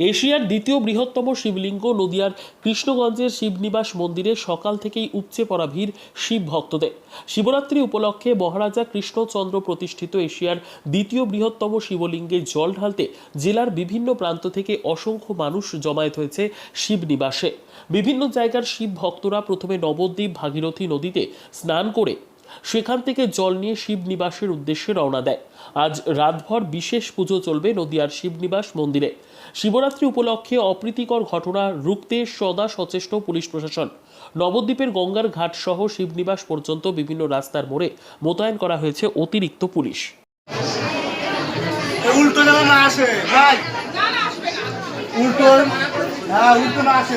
এশিয়ার দ্বিতীয় বৃহত্তম শিবলিঙ্গ নদিয়ার কৃষ্ণগঞ্জের শিবনিবাস মন্দিরে সকাল থেকেই উপচে পড়া ভিড় শিব ভক্তদের। শিবরাত্রি উপলক্ষে মহারাজা কৃষ্ণচন্দ্র প্রতিষ্ঠিত এশিয়ার দ্বিতীয় বৃহত্তম শিবলিঙ্গে জল ঢালতে জেলার বিভিন্ন প্রান্ত থেকে অসংখ্য মানুষ জমায়েত হয়েছে শিবনিবাসে। বিভিন্ন জায়গার শিব ভক্তরা প্রথমে নবদ্বীপ ভাগীরথী নদীতে স্নান করে সেখান থেকে জল নিয়ে শিবনিবাসের উদ্দেশ্যে রওনা দেয়। আজ রাতভর বিশেষ পুজো চলবে নদিয়ার শিবনিবাস মন্দিরে। শিবরাত্রি উপলক্ষে অপ্রীতিকর ঘটনা রুখতে সদা সচেষ্ট পুলিশ প্রশাসন। নবদ্বীপের গঙ্গার ঘাট সহ শিবনিবাস পর্যন্ত বিভিন্ন রাস্তার মোড়ে মোতায়েন করা হয়েছে অতিরিক্ত পুলিশ। উল্টো না আসে, ভাই। উল্টো হ্যাঁ উল্টো না আসে।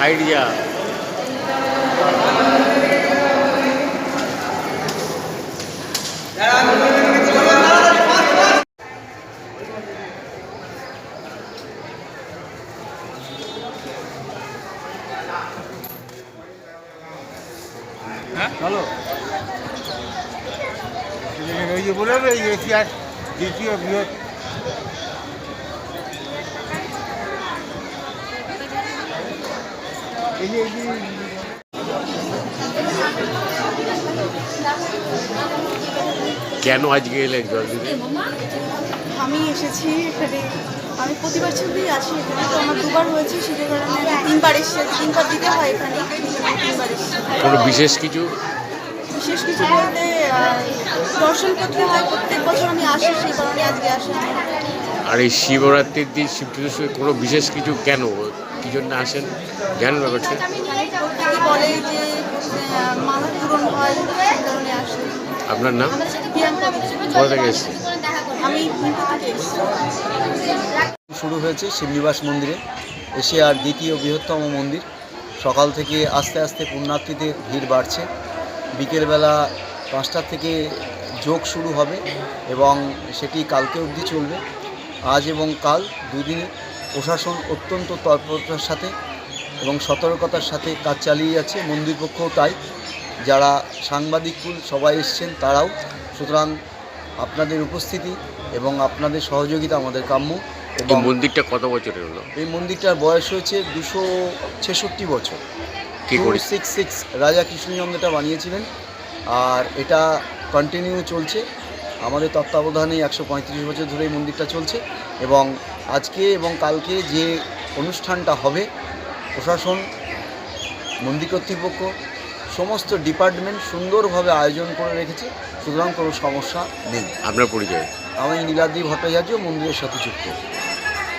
সাইড যা হ্যালো। ওই যে বলে দ্বিতীয় বৃহৎ এই যে এই যে কেন আজকে এলেন জল দিতে আমি এসেছি এখানে। আমি প্রতি বছরই আসি এখানে তো আমার দুবার হয়েছে সেটার কারণে আমি তিনবার এসেছি তিনবার দিতে হয় এখানে তিনবার এসেছি। কোনো বিশেষ কিছু? বিশেষ কিছু বলতে আহ, দর্শন করতে হয় প্রত্যেক বছর আমি আসি সেই কারণে আজকে আসি আর এই শিবরাত্রির দিন শিব পুজোর সময় কোনো বিশেষ কিছু কেন? কি জন্য আসেন? জ্ঞান ব্যাপারটা। আপনার নাম? শুরু হয়েছে শিবনিবাস মন্দিরে। এশিয়ার দ্বিতীয় বৃহত্তম মন্দির। সকাল থেকে আস্তে আস্তে পুণ্যার্থীদের ভিড় বাড়ছে। বিকেলবেলা পাঁচটা থেকে যোগ শুরু হবে এবং সেটি কালকে অবধি চলবে। আজ এবং কাল দুদিনই প্রশাসন অত্যন্ত তৎপরতার সাথে এবং সতর্কতার সাথে কাজ চালিয়ে যাচ্ছে। মন্দির পক্ষও তাই। যারা সাংবাদিকুল সবাই এসছেন তারাও। সুতরাং আপনাদের উপস্থিতি এবং আপনাদের সহযোগিতা আমাদের কাম্য এই এবং মন্দিরটা কত বছরের হলো? এই মন্দিরটার বয়স হয়েছে দুশো ছেষট্টি বছর। সিক্স সিক্স রাজা কৃষ্ণচন্দ্রটা বানিয়েছিলেন। আর এটা কন্টিনিউ চলছে। আমাদের তত্ত্বাবধানে একশো পঁয়ত্রিশ বছর ধরে এই মন্দিরটা চলছে এবং আজকে এবং কালকে যে অনুষ্ঠানটা হবে প্রশাসন মন্দির কর্তৃপক্ষ সমস্ত ডিপার্টমেন্ট সুন্দরভাবে আয়োজন করে রেখেছে সুতরাং কোনো সমস্যা নেই। আপনার পরিচয়? আমি নীলাদ্রি ভট্টাচার্য মন্দিরের সাথে যুক্ত।